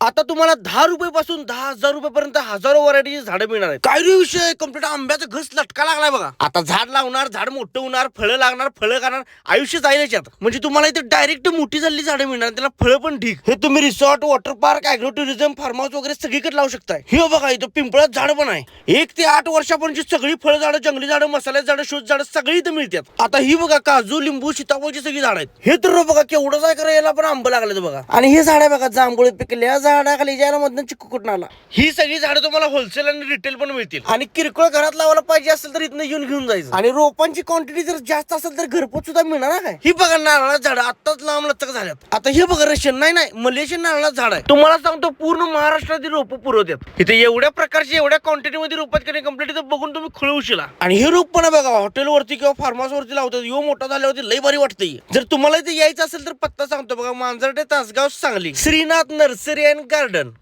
आता तुम्हाला दहा रुपये पासून दहा हजार रुपयापर्यंत हजारो व्हरायटीची झाडं मिळणार आहेत. काय रे विषय? कंप्लीट आंब्याचा घस लटका लागलाय बघा. आता झाड लावणार झाड मोठं होणार फळं लागणार फळं खाणार आयुष्य जाईल याच्यात. म्हणजे तुम्हाला इथे डायरेक्ट मोठी झालेली झाडं मिळणार त्याला फळं पण ठीक. हे तुम्ही resort water park agro tourism farm house वगैरे सगळीकडे लावू शकताय. हे बघा इथं पिंपळात झाड पण आहे. एक ते आठ वर्षापर्यंतची सगळी फळ झाडं जंगली झाडं मसाल्याची झाडं शोध झाडं सगळी इथं मिळतात. आता ही बघा काजू लिंबू सीताफळची सगळी झाड आहेत. हे तर बघा केवढंच आहे करा याला पण आंब लागले बघा. आणि हे झाड आहे बघा जांभूळ पिकल्या झाडाखाली ज्याला मधनं चिक्कू कुठून आला? ही सगळी झाडं तुम्हाला होलसेल आणि रिटेल पण मिळतील. आणि किरकोळ घरात लावायला पाहिजे असेल तर इथनं येऊन घेऊन जायचं. आणि रोपांची क्वांटिटी जर जास्त असेल तर घरपोच सुद्धा मिळणार ना काय? ही बघा नारळाचं झाड आताच लांब लचक झाल्यात. आता हे बघा रशियन नाही नाही मलेशियन नारळाचं झाड आहे. तुम्हाला सांगतो पूर्ण महाराष्ट्रातील रोप पुरवतात इथे एवढ्या प्रकारचे एवढ्या क्वांटिटी मध्ये रोपात कंप्लीट इथं बघून तुम्ही खुळवशीला आणि हे रोप पण आहे बघा हॉटेलवरती किंवा फार्म हाऊस वरती लावतात. यो मोठा झाल्यावरती लय भारी वाटतंय. जर तुम्हाला इथे यायचं असेल तर पत्ता सांगतो बघा. Manjarte Tasgaon Sangli. Shrinath nursery and Garden.